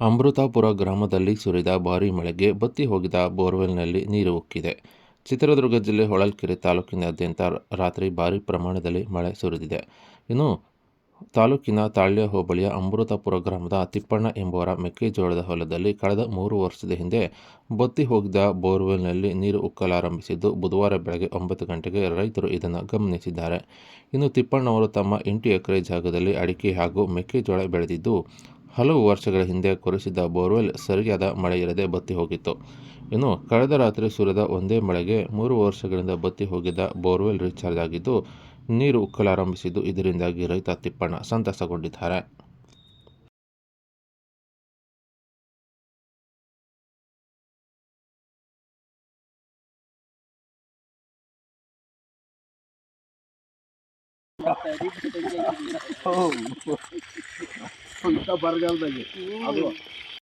ಅಮೃತಾಪುರ ಗ್ರಾಮದಲ್ಲಿ ಸುರಿದ ಭಾರೀ ಮಳೆಗೆ ಬತ್ತಿ ಹೋಗಿದ ಬೋರ್ವೆಲ್ನಲ್ಲಿ ನೀರು ಉಕ್ಕಿದೆ. ಚಿತ್ರದುರ್ಗ ಜಿಲ್ಲೆ ಹೊಳಲ್ಕೆರೆ ತಾಲೂಕಿನಾದ್ಯಂತ ರಾತ್ರಿ ಭಾರೀ ಪ್ರಮಾಣದಲ್ಲಿ ಮಳೆ ಸುರಿದಿದೆ. ಇನ್ನು ತಾಲೂಕಿನ ತಾಳ್ಯ ಹೋಬಳಿಯ ಅಮೃತಾಪುರ ಗ್ರಾಮದ ತಿಪ್ಪಣ್ಣ ಎಂಬುವರ ಮೆಕ್ಕೆಜೋಳದ ಹೊಲದಲ್ಲಿ ಕಳೆದ ಮೂರು ವರ್ಷದ ಹಿಂದೆ ಬತ್ತಿ ಹೋಗಿದ್ದ ಬೋರ್ವೆಲ್ನಲ್ಲಿ ನೀರು ಉಕ್ಕಲಾರಂಭಿಸಿದ್ದು ಬುಧವಾರ ಬೆಳಗ್ಗೆ ಒಂಬತ್ತು ಗಂಟೆಗೆ ರೈತರು ಇದನ್ನು ಗಮನಿಸಿದ್ದಾರೆ. ಇನ್ನು ತಿಪ್ಪಣ್ಣವರು ತಮ್ಮ ಎಂಟು ಎಕರೆ ಜಾಗದಲ್ಲಿ ಅಡಿಕೆ ಹಾಗೂ ಮೆಕ್ಕೆಜೋಳ ಬೆಳೆದಿದ್ದು ಹಲವು ವರ್ಷಗಳ ಹಿಂದೆ ಕೊರೆಸಿದ್ದ ಬೋರ್ವೆಲ್ ಸರಿಯಾದ ಮಳೆ ಇರದೆ ಬತ್ತಿ ಹೋಗಿತ್ತು. ಇನ್ನು ಕಳೆದ ರಾತ್ರಿ ಸುರಿದ ಒಂದೇ ಮಳೆಗೆ ಮೂರು ವರ್ಷಗಳಿಂದ ಬತ್ತಿ ಹೋಗಿದ್ದ ಬೋರ್ವೆಲ್ ರೀಚಾರ್ಜ್ ಆಗಿದ್ದು, ನೀರು ಉಕ್ಕಲಾರಂಭಿಸಿದ್ದು ಇದರಿಂದಾಗಿ ರೈತ ತಿಪ್ಪಣ್ಣ ಸಂತಸಗೊಂಡಿದ್ದಾರೆ. ಇಂಥ ಬರಗಾಲದಾಗೆ ಅದು